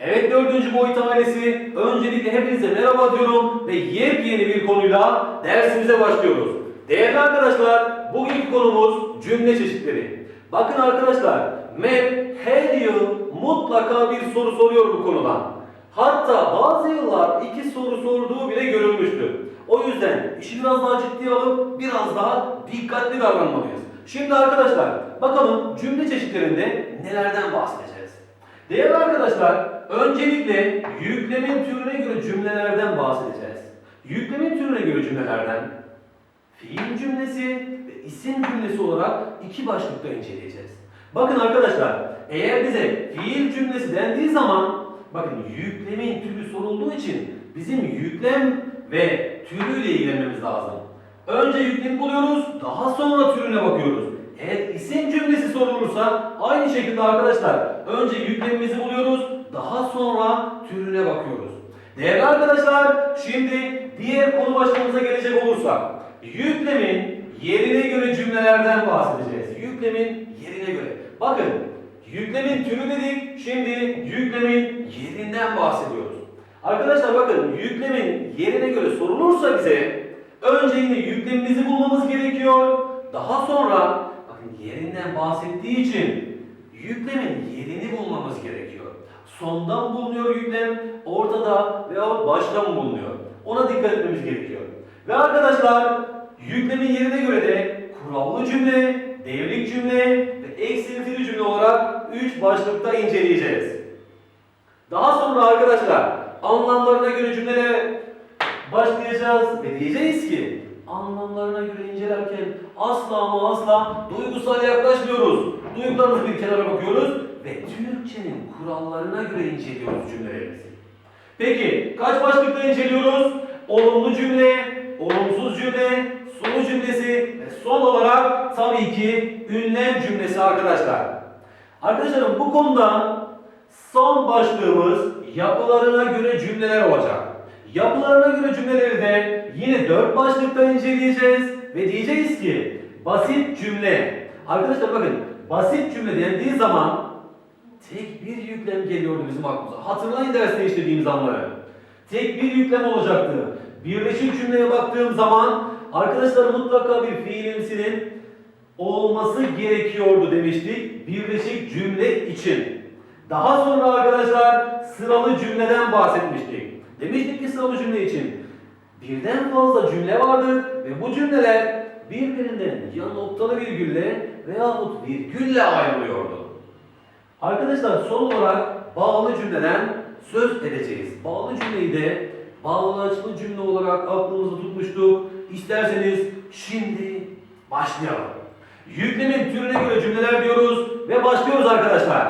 Evet dördüncü boyut ailesi. Öncelikle hepinize merhaba diyorum ve yepyeni bir konuyla dersimize başlıyoruz. Değerli arkadaşlar, bugünkü konumuz cümle çeşitleri. Bakın arkadaşlar, MEP her yıl mutlaka bir soru soruyor bu konudan. Hatta bazı yıllar iki soru sorduğu bile görülmüştü. O yüzden işi biraz daha ciddiye alıp biraz daha dikkatli davranmalıyız. Şimdi arkadaşlar, bakalım cümle çeşitlerinde nelerden bahsedeceğiz? Değerli arkadaşlar, öncelikle yüklemin türüne göre cümlelerden bahsedeceğiz. Yüklemin türüne göre cümlelerden fiil cümlesi ve isim cümlesi olarak iki başlıkta inceleyeceğiz. Bakın arkadaşlar, eğer bize fiil cümlesi dendiği zaman, bakın yüklemin türü sorulduğu için bizim yüklem ve türüyle ilgilenmemiz lazım. Önce yüklemi buluyoruz, daha sonra türüne bakıyoruz. Eğer isim cümlesi sorulursa aynı şekilde arkadaşlar önce yüklemimizi buluyoruz, daha sonra türüne bakıyoruz. Değerli arkadaşlar, şimdi diğer konu başlığımıza gelecek olursak, yüklemin yerine göre cümlelerden bahsedeceğiz. Yüklemin yerine göre. Bakın, yüklemin türü dedik, şimdi yüklemin yerinden bahsediyoruz. Arkadaşlar bakın, yüklemin yerine göre sorulursa bize, önce yine yüklemimizi bulmamız gerekiyor. Daha sonra, bakın yerinden bahsettiği için yüklemin yerini bulmamız gerekiyor. Sondan bulunuyor yüklem, ortada veya başta mı bulunuyor? Ona dikkat etmemiz gerekiyor. Ve arkadaşlar yüklemin yerine göre de kurallı cümle, devrik cümle ve eksiltili cümle olarak 3 başlıkta inceleyeceğiz. Daha sonra arkadaşlar anlamlarına göre cümlelere başlayacağız ve diyeceğiz ki anlamlarına göre incelerken asla ama asla duygusal yaklaşmıyoruz. Duygularımızı bir kenara bakıyoruz ve Türkçenin kurallarına göre inceliyoruz cümlelerimizi. Peki kaç başlıkta inceliyoruz? Olumlu cümle, olumsuz cümle, sonu cümlesi ve son olarak tabii ki ünlem cümlesi arkadaşlar. Arkadaşlarım bu konuda son başlığımız yapılarına göre cümleler olacak. Yapılarına göre cümleleri de yine dört başlıkta inceleyeceğiz ve diyeceğiz ki basit cümle. Arkadaşlar bakın basit cümle dendiği zaman tek bir yüklem geliyordu bizim aklımıza. Hatırlayın derste işlediğimiz anları. Tek bir yüklem olacaktı. Birleşik cümleye baktığım zaman arkadaşlar mutlaka bir fiilimsinin olması gerekiyordu demiştik birleşik cümle için. Daha sonra arkadaşlar sıralı cümleden bahsetmiştik. Demiştik ki sıralı cümle için birden fazla cümle vardır ve bu cümleler birbirinden ya noktalı virgülle veyahut virgülle ayrılıyordu. Arkadaşlar son olarak bağlı cümleden söz edeceğiz. Bağlı cümleyi de bağlaçlı cümle olarak aklımızda tutmuştuk. İsterseniz şimdi başlayalım. Yüklemin türüne göre cümleler diyoruz ve başlıyoruz arkadaşlar.